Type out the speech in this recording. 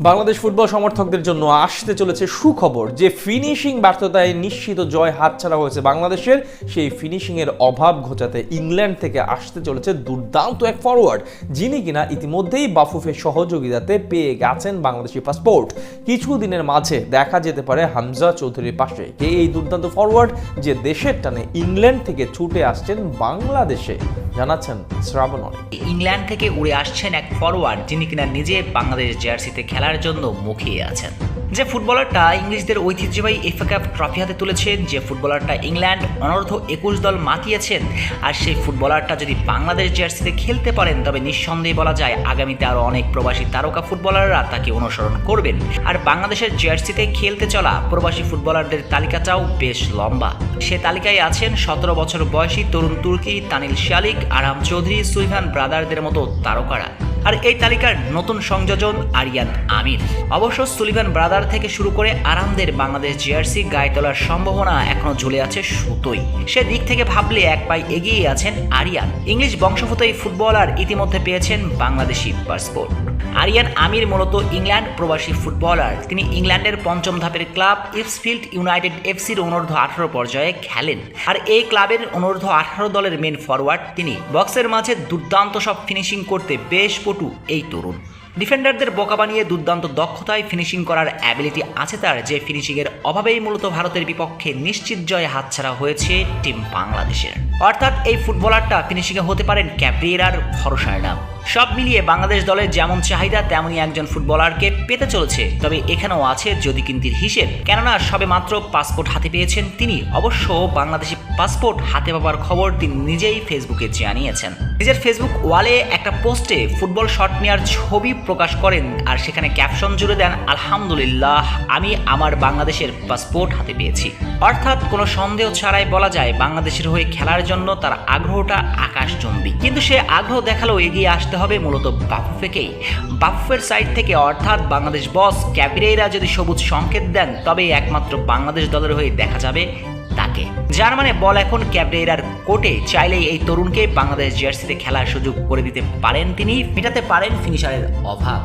Bangladesh football সমর্থকদের জন্য আসতে চলেছে সুখবর যে ফিনিশিং ব্যর্থতায় নিশ্চিত জয় হাতছাড়া হয়েছে বাংলাদেশের। সেই ফিনিশিং এর অভাব ঘোচাতে ইংল্যান্ড থেকে আসতে চলেছে দুর্দান্ত এক ফরওয়ার্ড যিনি কিনা ইতিমধ্যেই বাফুফের সহযোগিতাতে পেয়ে গেছেন বাংলাদেশি পাসপোর্ট কিছুদিনের মাঝে দেখা যেতে পারে হামজা চৌধুরীর পাশে। কে এই দুর্দান্ত ফরওয়ার্ড যে দেশের টানে ইংল্যান্ড থেকে ছুটে আসছেন বাংলাদেশে? জানাচ্ছেন শ্রাবণ ইংল্যান্ড থেকে উড়ে আসছেন এক ফরওয়ার্ড যিনি কিনা নিজে বাংলাদেশ জার্সিতে খেলার জন্য মুখিয়ে আছেন। যে ফুটবলারটা ইংলিশদের ঐতিহ্যবাহী এফএ কাপ ট্রফি হাতে তুলেছেন, যে ফুটবলারটা ইংল্যান্ড অনর্ধ একুশ দল মাতিয়েছেন, আর সেই ফুটবলারটা যদি বাংলাদেশ জার্সিতে খেলতে পারেন, তবে নিঃসন্দেহে বলা যায় আগামীতে আরও অনেক প্রবাসী তারকা ফুটবলাররা তাকে অনুসরণ করবেন। আর বাংলাদেশের জার্সিতে খেলতে চলা প্রবাসী ফুটবলারদের তালিকাটাও বেশ লম্বা। সে তালিকায় আছেন সতেরো বছর বয়সী তরুণ তুর্কি তানিল শালিক আরাম চৌধুরী, সুইভান ব্রাদারদের মতো তারকারা। আর এই তালিকার নতুন সংযোজন আরিয়ান আমির। অবশ্য সুলিভান ব্রাদার থেকে শুরু করে আরামদের বাংলাদেশ জিআরসি গায়ে তোলার সম্ভাবনা এখনও ঝুলে আছে সুতোই। সে দিক থেকে ভাবলে এক পাই এগিয়ে আছেন আরিয়ান। ইংলিশ বংশভূত এই ফুটবলার ইতিমধ্যে পেয়েছেন বাংলাদেশি পাসপোর্ট। আরিয়ান আমির মূলত ইংল্যান্ড প্রবাসী ফুটবলার। তিনি ইংল্যান্ডের পঞ্চম ধাপের ক্লাব ইপসফিল্ড ইউনাইটেড এফসির অনূর্ধ্ব আঠারো পর্যায়ে খেলেন। আর এই ক্লাবের অনূর্ধ্ব আঠারো দলের মেন ফরওয়ার্ড তিনি। বক্সের মাঝে দুর্দান্ত সব ফিনিশিং করতে বেশ পটু এই তরুণ। ডিফেন্ডারদের বোকা বানিয়ে দুর্দান্ত দক্ষতায় ফিনিশিং করার অ্যাবিলিটি আছে তার, যে ফিনিশিংয়ের অভাবেই মূলত ভারতের বিপক্ষে নিশ্চিত জয়ে হাতছাড়া হয়েছে টিম বাংলাদেশের। অর্থাৎ এই ফুটবলারটা ফিনিশিংয়ে হতে পারেন ক্যাপ্রিয়েরার ভরসার নাম। সব মিলিয়ে বাংলাদেশ দলের যেমন চাহিদা, তেমনই একজন ফুটবলারকে পেতে চলেছে। তবে এখানেও আছে যদি কিন্তির হিসেব। কেননা সবে মাত্র পাসপোর্ট হাতে পেয়েছেন তিনি। অবশ্য বাংলাদেশি পাসপোর্ট হাতে পাবার খবর তিনি নিজেই ফেসবুকে জানিয়েছেন। নিজের ফেসবুক ওয়ালে একটা পোস্টে ফুটবল শট নেওয়ার ছবি প্রকাশ করেন আর সেখানে ক্যাপশন জুড়ে দেন, আলহামদুলিল্লাহ, আমি আমার বাংলাদেশের পাসপোর্ট হাতে পেয়েছি। অর্থাৎ কোনো সন্দেহ ছাড়াই বলা যায়, বাংলাদেশের হয়ে খেলার জন্য তার আগ্রহটা আকাশচুম্বী। কিন্তু সে আগ্রহ দেখালেও এগিয়ে আসতে হবে মূলত বাফুফেকেই। বাফুফের সাইড থেকে অর্থাৎ বাংলাদেশ বস ক্যাপিরেরা যদি সবুজ সংকেত দেন তবে একমাত্র বাংলাদেশ দলের হয়ে দেখা যাবে তাকে। যার মানে বল এখন ক্যাবরেরার কোটে চাইলেই এই তরুণকে বাংলাদেশ জার্সিতে খেলার সুযোগ করে দিতে পারেন তিনি মেটাতে পারেন ফিনিশারের অভাব।